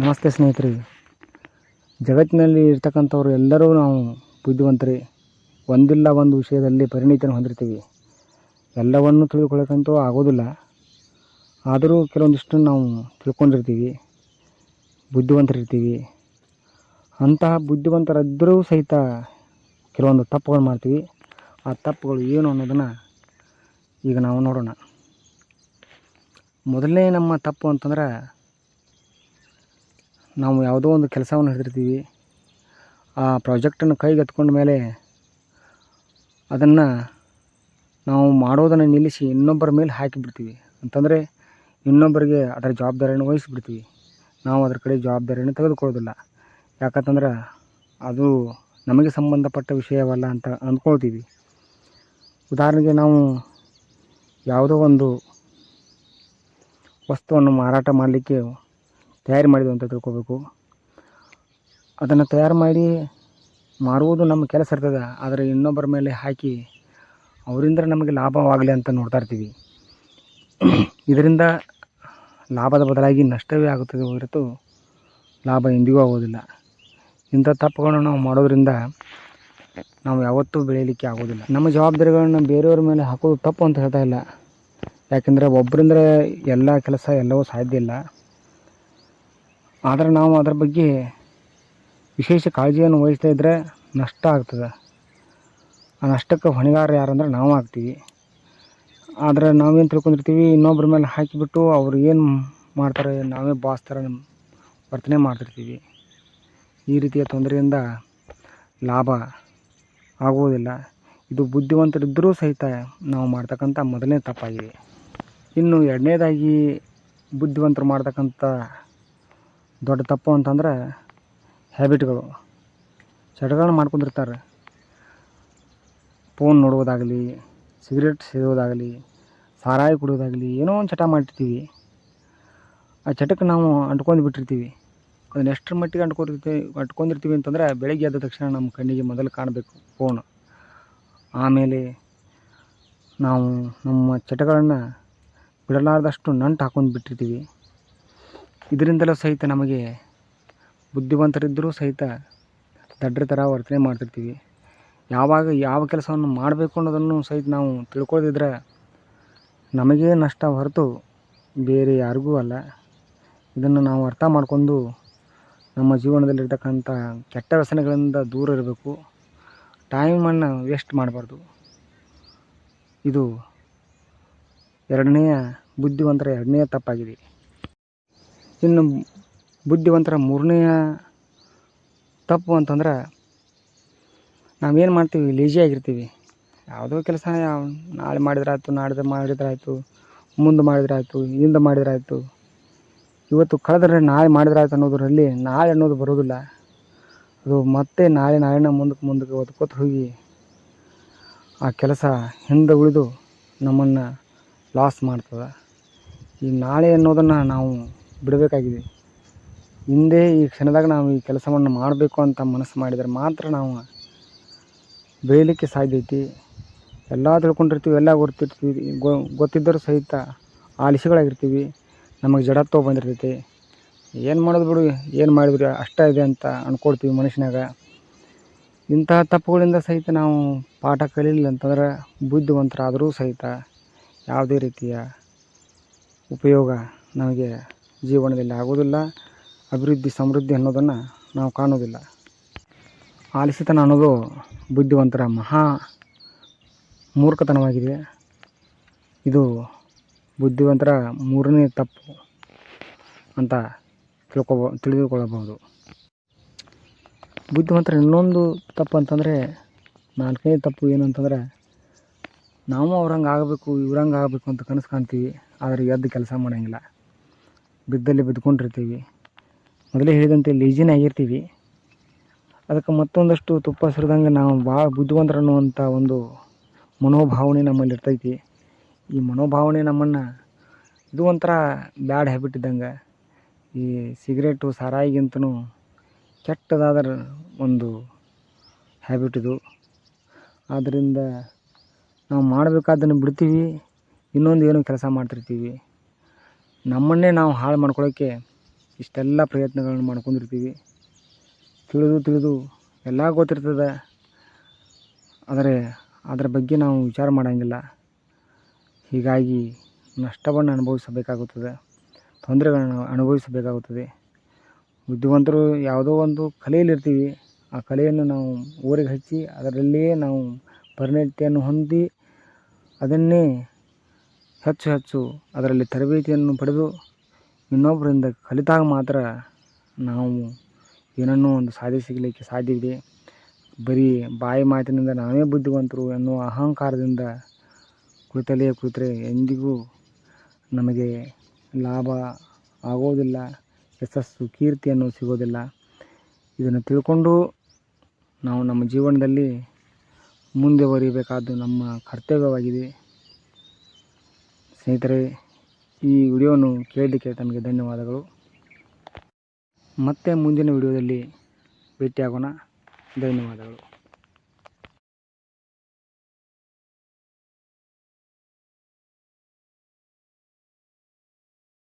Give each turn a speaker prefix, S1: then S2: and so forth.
S1: ನಮಸ್ತೆ ಸ್ನೇಹಿತರೆ. ಜಗತ್ತಿನಲ್ಲಿ ಇರ್ತಕ್ಕಂಥವ್ರು ಎಲ್ಲರೂ ನಾವು ಬುದ್ಧಿವಂತರೇ. ಒಂದಿಲ್ಲ ಒಂದು ವಿಷಯದಲ್ಲಿ ಪರಿಣಿತಿಯನ್ನು ಹೊಂದಿರ್ತೀವಿ. ಎಲ್ಲವನ್ನು ತಿಳಿದುಕೊಳ್ಳೋಕ್ಕಂತೂ ಆಗೋದಿಲ್ಲ. ಆದರೂ ಕೆಲವೊಂದಿಷ್ಟು ನಾವು ತಿಳ್ಕೊಂಡಿರ್ತೀವಿ. ಬುದ್ಧಿವಂತರಿರ್ತೀವಿ. ಅಂತಹ ಬುದ್ಧಿವಂತರಿದ್ದರೂ ಸಹಿತ ಕೆಲವೊಂದು ತಪ್ಪುಗಳು ಮಾಡ್ತೀವಿ. ಆ ತಪ್ಪುಗಳು ಏನು ಅನ್ನೋದನ್ನು ಈಗ ನಾವು ನೋಡೋಣ. ಮೊದಲನೇ ನಮ್ಮ ತಪ್ಪು ಅಂತಂದ್ರೆ ನಾವು ಯಾವುದೋ ಒಂದು ಕೆಲಸವನ್ನು ಹಿಡಿದಿರ್ತೀವಿ ಆ ಪ್ರಾಜೆಕ್ಟನ್ನು ಕೈಗೆತ್ಕೊಂಡ ಮೇಲೆ ಅದನ್ನು ನಾವು ಮಾಡೋದನ್ನು ನಿಲ್ಲಿಸಿ ಇನ್ನೊಬ್ಬರ ಮೇಲೆ ಹಾಕಿಬಿಡ್ತೀವಿ. ಅಂತಂದರೆ ಇನ್ನೊಬ್ಬರಿಗೆ ಅದರ ಜವಾಬ್ದಾರಿಯನ್ನು ವಹಿಸಿಬಿಡ್ತೀವಿ. ನಾವು ಅದರ ಕಡೆ ಜವಾಬ್ದಾರಿಯನ್ನು ತೆಗೆದುಕೊಳ್ಳೋದಿಲ್ಲ. ಯಾಕಂತಂದ್ರೆ ಅದು ನಮಗೆ ಸಂಬಂಧಪಟ್ಟ ವಿಷಯವಲ್ಲ ಅಂತ ಅಂದ್ಕೊಳ್ತೀವಿ. ಉದಾಹರಣೆಗೆ ನಾವು ಯಾವುದೋ ಒಂದು ವಸ್ತುವನ್ನು ಮಾರಾಟ ಮಾಡಲಿಕ್ಕೆ ತಯಾರು ಮಾಡಿದ್ವಿ ಅಂತ ತಿಳ್ಕೊಬೇಕು. ಅದನ್ನು ತಯಾರು ಮಾಡಿ ಮಾರುವುದು ನಮ್ಮ ಕೆಲಸ ಇರ್ತದೆ. ಆದರೆ ಇನ್ನೊಬ್ಬರ ಮೇಲೆ ಹಾಕಿ ಅವರಿಂದ ನಮಗೆ ಲಾಭವಾಗಲಿ ಅಂತ ನೋಡ್ತಾ ಇರ್ತೀವಿ. ಇದರಿಂದ ಲಾಭದ ಬದಲಾಗಿ ನಷ್ಟವೇ ಆಗುತ್ತದೆ ಹೊರತು ಲಾಭ ಎಂದಿಗೂ ಆಗೋದಿಲ್ಲ ಇಂಥ ತಪ್ಪುಗಳನ್ನು ನಾವು ಮಾಡೋದರಿಂದ ನಾವು ಯಾವತ್ತೂ ಬೆಳೆಯಲಿಕ್ಕೆ ಆಗೋದಿಲ್ಲ ನಮ್ಮ ಜವಾಬ್ದಾರಿಗಳನ್ನು ಬೇರೆಯವ್ರ ಮೇಲೆ ಹಾಕೋದು ತಪ್ಪು ಅಂತ ಹೇಳ್ತಾ ಇಲ್ಲ. ಯಾಕೆಂದರೆ ಒಬ್ಬರಿಂದ ಎಲ್ಲ ಕೆಲಸ ಎಲ್ಲವೂ ಸಾಧ್ಯ ಇಲ್ಲ. ಆದರೆ ನಾವು ಅದರ ಬಗ್ಗೆ ವಿಶೇಷ ಕಾಳಜಿಯನ್ನು ವಹಿಸ್ತಾ ಇದ್ದರೆ ನಷ್ಟ ಆಗ್ತದೆ. ಆ ನಷ್ಟಕ್ಕೆ ಹೊಣೆಗಾರ ಯಾರಂದ್ರೆ ನಾವು ಆಗ್ತೀವಿ. ಆದರೆ ನಾವೇನು ತಿಳ್ಕೊಂಡಿರ್ತೀವಿ ಇನ್ನೊಬ್ಬರ ಮೇಲೆ ಹಾಕಿಬಿಟ್ಟು ಅವ್ರು ಏನು ಮಾಡ್ತಾರೆ, ನಾವೇ ಬಾಸ್ ಥರ ವರ್ತನೆ ಮಾಡ್ತಿರ್ತೀವಿ. ಈ ರೀತಿಯ ತೊಂದರೆಯಿಂದ ಲಾಭ ಆಗುವುದಿಲ್ಲ. ಇದು ಬುದ್ಧಿವಂತರಿದ್ದರೂ ಸಹಿತ ನಾವು ಮಾಡ್ತಕ್ಕಂಥ ಮೊದಲನೇ ತಪ್ಪಾಗಿದೆ. ಇನ್ನು ಎರಡನೇದಾಗಿ ಬುದ್ಧಿವಂತರು ಮಾಡ್ತಕ್ಕಂಥ ದೊಡ್ಡ ತಪ್ಪು ಅಂತಂದ್ರೆ ಹ್ಯಾಬಿಟ್ಗಳು ಚಟಗಳನ್ನ ಮಾಡ್ಕೊಂಡಿರ್ತಾರೆ. ಫೋನ್ ನೋಡುವುದಾಗಲಿ ಸಿಗರೇಟ್ ಸೇದೋದಾಗಲಿ ಸಾರಾಯಿ ಕುಡಿಯೋದಾಗಲಿ ಏನೋ ಒಂದು ಚಟ ಮಾಡಿರ್ತೀವಿ ಆ ಚಟಕ್ಕೆ ನಾವು ಅಂಟ್ಕೊಂಡು ಬಿಟ್ಟಿರ್ತೀವಿ. ಅದನ್ನ ಎಷ್ಟರ ಮಟ್ಟಿಗೆ ಅಂಟ್ಕೊಂಡಿರ್ತೀವಿ ಅಂಟ್ಕೊಂಡಿರ್ತೀವಿ ಅಂತಂದ್ರೆ ಬೆಳಗ್ಗೆ ಎದ್ದ ತಕ್ಷಣ ನಮ್ಮ ಕಣ್ಣಿಗೆ ಮೊದಲು ಕಾಣಬೇಕು ಫೋನ್ ಆಮೇಲೆ ನಾವು ನಮ್ಮ ಚಟಗಳನ್ನು ಬಿಡಲಾರ್ದಷ್ಟು ನಂಟು ಹಾಕೊಂಡು ಬಿಟ್ಟಿರ್ತೀವಿ. ಇದರಿಂದಲೂ ಸಹಿತ ನಮಗೆ ಬುದ್ಧಿವಂತರಿದ್ದರೂ ಸಹಿತ ದಡ್ರ ಥರ ವರ್ತನೆ ಮಾಡ್ತಿರ್ತೀವಿ. ಯಾವಾಗ ಯಾವ ಕೆಲಸವನ್ನು ಮಾಡಬೇಕು ಅನ್ನೋದನ್ನು ಸಹಿತ ನಾವು ತಿಳ್ಕೊಳ್ಳದಿದ್ರೆ ನಮಗೇ ನಷ್ಟ ಹೊರತು ಬೇರೆ ಯಾರಿಗೂ ಅಲ್ಲ. ಇದನ್ನು ನಾವು ಅರ್ಥ ಮಾಡಿಕೊಂಡು ನಮ್ಮ ಜೀವನದಲ್ಲಿರ್ತಕ್ಕಂಥ ಕೆಟ್ಟ ವ್ಯಸನಗಳಿಂದ ದೂರ ಇರಬೇಕು. ಟೈಮನ್ನು ವೇಸ್ಟ್ ಮಾಡಬಾರ್ದು. ಇದು ಎರಡನೆಯ ಬುದ್ಧಿವಂತರ ಎರಡನೆಯ ತಪ್ಪಾಗಿದೆ. ಇನ್ನು ಬುದ್ಧಿವಂತರ ಮೂರನೆಯ ತಪ್ಪು ಅಂತಂದ್ರೆ ನಾವೇನು ಮಾಡ್ತೀವಿ ಲೇಜಿ ಆಗಿರ್ತೀವಿ. ಯಾವುದೋ ಕೆಲಸ ನಾಳೆ ಮಾಡಿದ್ರಾಯ್ತು, ನಾಡಿದ್ದು ಮಾಡಿದ್ರಾಯ್ತು, ಮುಂದೆ ಮಾಡಿದ್ರಾಯ್ತು, ಹಿಂದೆ ಮಾಡಿದ್ರಾಯ್ತು. ಇವತ್ತು ಕಳೆದ್ರೆ ನಾಳೆ ಮಾಡಿದ್ರಾಯ್ತು ಅನ್ನೋದರಲ್ಲಿ ನಾಳೆ ಅನ್ನೋದು ಬರೋದಿಲ್ಲ. ಅದು ಮತ್ತೆ ನಾಳೆ, ನಾಳೆನ ಮುಂದಕ್ಕೆ ಮುಂದಕ್ಕೆ ಓದ್ಕೋತ ಹೋಗಿ ಆ ಕೆಲಸ ಹಿಂದೆ ಉಳಿದು ನಮ್ಮನ್ನು ಲಾಸ್ ಮಾಡ್ತದೆ. ಈ ನಾಳೆ ಅನ್ನೋದನ್ನು ನಾವು ಬಿಡಬೇಕಾಗಿದೆ. ಹಿಂದೆ ಈ ಕ್ಷಣದಾಗ ನಾವು ಈ ಕೆಲಸವನ್ನು ಮಾಡಬೇಕು ಅಂತ ಮನಸ್ಸು ಮಾಡಿದರೆ ಮಾತ್ರ ನಾವು ಬೆಳೀಲಿಕ್ಕೆ ಸಾಧ್ಯ ಐತಿ. ಎಲ್ಲ ತಿಳ್ಕೊಂಡಿರ್ತೀವಿ, ಎಲ್ಲ ಗೊತ್ತಿರ್ತೀವಿ ಗೊತ್ತಿದ್ದರೂ ಸಹಿತ ಆಲಿಸಿಗಳಾಗಿರ್ತೀವಿ ನಮಗೆ ಜಡತ್ವ ಬಂದಿರ್ತೈತಿ. ಏನು ಮಾಡೋದು ಬಿಡು, ಏನು ಮಾಡಿದ್ರಿ, ಅಷ್ಟೇ ಇದೆ ಅಂತ ಅಂದ್ಕೊಳ್ತೀವಿ ಮನುಷ್ಯನಾಗ. ಇಂತಹ ತಪ್ಪುಗಳಿಂದ ಸಹಿತ ನಾವು ಪಾಠ ಕಲೀಲಿಲ್ಲ ಅಂತಂದ್ರೆ ಬುದ್ಧಿವಂತರಾದರೂ ಸಹಿತ ಯಾವುದೇ ರೀತಿಯ ಉಪಯೋಗ ನಮಗೆ ಜೀವನದಲ್ಲಿ ಆಗೋದಿಲ್ಲ ಅಭಿವೃದ್ಧಿ, ಸಮೃದ್ಧಿ ಅನ್ನೋದನ್ನು ನಾವು ಕಾಣೋದಿಲ್ಲ ಆಲಿಸಿತನ ಅನ್ನೋದು ಬುದ್ಧಿವಂತರ ಮಹಾ ಮೂರ್ಖತನವಾಗಿದೆ. ಇದು ಬುದ್ಧಿವಂತರ ಮೂರನೇ ತಪ್ಪು ಅಂತ ತಿಳ್ಕೊಬ ತಿಳಿದುಕೊಳ್ಳಬಹುದು. ಬುದ್ಧಿವಂತರ ಇನ್ನೊಂದು ತಪ್ಪು ಅಂತಂದರೆ, ನಾಲ್ಕನೇ ತಪ್ಪು ಏನು ಅಂತಂದ್ರೆ, ನಾವು ಅವ್ರಂಗೆ ಆಗಬೇಕು, ಇವ್ರಂಗೆ ಆಗಬೇಕು ಅಂತ ಕನಸು ಕಾಣ್ತೀವಿ, ಆದರೆ ಎದ್ದು ಕೆಲಸ ಮಾಡೋಂಗಿಲ್ಲ. ಬಿದ್ದಲ್ಲಿ ಬಿದ್ಕೊಂಡಿರ್ತೀವಿ ಮೊದಲೇ ಹೇಳಿದಂತೆ ಲೇಜಿನೇ ಆಗಿರ್ತೀವಿ. ಅದಕ್ಕೆ ಮತ್ತೊಂದಷ್ಟು ತುಪ್ಪ ಸುರಿದಂಗೆ ನಾವು ಭಾಳ ಬುದ್ಧಿವಂತರು ಅನ್ನುವಂಥ ಒಂದು ಮನೋಭಾವನೆ ನಮ್ಮಲ್ಲಿ ಇರ್ತೈತಿ. ಈ ಮನೋಭಾವನೆ ನಮ್ಮನ್ನು ಇದು ಒಂಥರ ಬ್ಯಾಡ್ ಹ್ಯಾಬಿಟ್ ಇದ್ದಂಗೆ. ಈ ಸಿಗರೇಟು ಸಾರಾಯಿಗಿಂತನೂ ಕೆಟ್ಟದಾದ ಒಂದು ಹ್ಯಾಬಿಟ್ ಇದು. ಆದ್ದರಿಂದ ನಾವು ಮಾಡಬೇಕಾದ್ದನ್ನು ಬಿಡ್ತೀವಿ, ಇನ್ನೊಂದು ಏನೋ ಕೆಲಸ ಮಾಡ್ತಿರ್ತೀವಿ. ನಮ್ಮನ್ನೇ ನಾವು ಹಾಳು ಮಾಡ್ಕೊಳ್ಳೋಕ್ಕೆ ಇಷ್ಟೆಲ್ಲ ಪ್ರಯತ್ನಗಳನ್ನು ಮಾಡ್ಕೊಂಡಿರ್ತೀವಿ. ತಿಳಿದು ತಿಳಿದು ಎಲ್ಲ ಗೊತ್ತಿರ್ತದೆ. ಆದರೆ ಅದರ ಬಗ್ಗೆ ನಾವು ವಿಚಾರ ಮಾಡೋಂಗಿಲ್ಲ. ಹೀಗಾಗಿ ನಷ್ಟವನ್ನು ಅನುಭವಿಸಬೇಕಾಗುತ್ತದೆ. ತೊಂದರೆಗಳನ್ನು ಅನುಭವಿಸಬೇಕಾಗುತ್ತದೆ. ಬುದ್ಧಿವಂತರು ಯಾವುದೋ ಒಂದು ಕಲೆಯಲ್ಲಿರ್ತೀವಿ ಆ ಕಲೆಯನ್ನು ನಾವು ಊರಿಗೆ ಹಚ್ಚಿ ಅದರಲ್ಲಿಯೇ ನಾವು ಪರಿಣತಿಯನ್ನು ಹೊಂದಿ ಅದನ್ನೇ ಹೆಚ್ಚು ಹೆಚ್ಚು ಅದರಲ್ಲಿ ತರಬೇತಿಯನ್ನು ಪಡೆದು ಇನ್ನೊಬ್ಬರಿಂದ ಕಲಿತಾಗ ಮಾತ್ರ ನಾವು ಏನನ್ನೋ ಒಂದು ಸಾಧಿಸಲಿಕ್ಕೆ ಸಾಧ್ಯವಿದೆ ಬರೀ ಬಾಯಿ ಮಾತಿನಿಂದ ನಾವೇ ಬುದ್ಧಿವಂತರು ಎನ್ನುವ ಅಹಂಕಾರದಿಂದ ಕುಳಿತಲೇ ಕುಳಿತರೆ ಎಂದಿಗೂ ನಮಗೆ ಲಾಭ ಆಗೋದಿಲ್ಲ, ಯಶಸ್ಸು, ಕೀರ್ತಿಯನ್ನು ಸಿಗೋದಿಲ್ಲ. ಇದನ್ನು ತಿಳ್ಕೊಂಡು ನಾವು ನಮ್ಮ ಜೀವನದಲ್ಲಿ ಮುಂದೆ ಬರೀಬೇಕಾದ್ದು ನಮ್ಮ ಕರ್ತವ್ಯವಾಗಿದೆ. ಸ್ನೇಹಿತರೆ ಈ ವಿಡಿಯೋವನ್ನು ಕೇಳಲಿಕ್ಕೆ ತಮಗೆ ಧನ್ಯವಾದಗಳು. ಮತ್ತೆ ಮುಂದಿನ ವಿಡಿಯೋದಲ್ಲಿ ಭೇಟಿಯಾಗೋಣ. ಧನ್ಯವಾದಗಳು.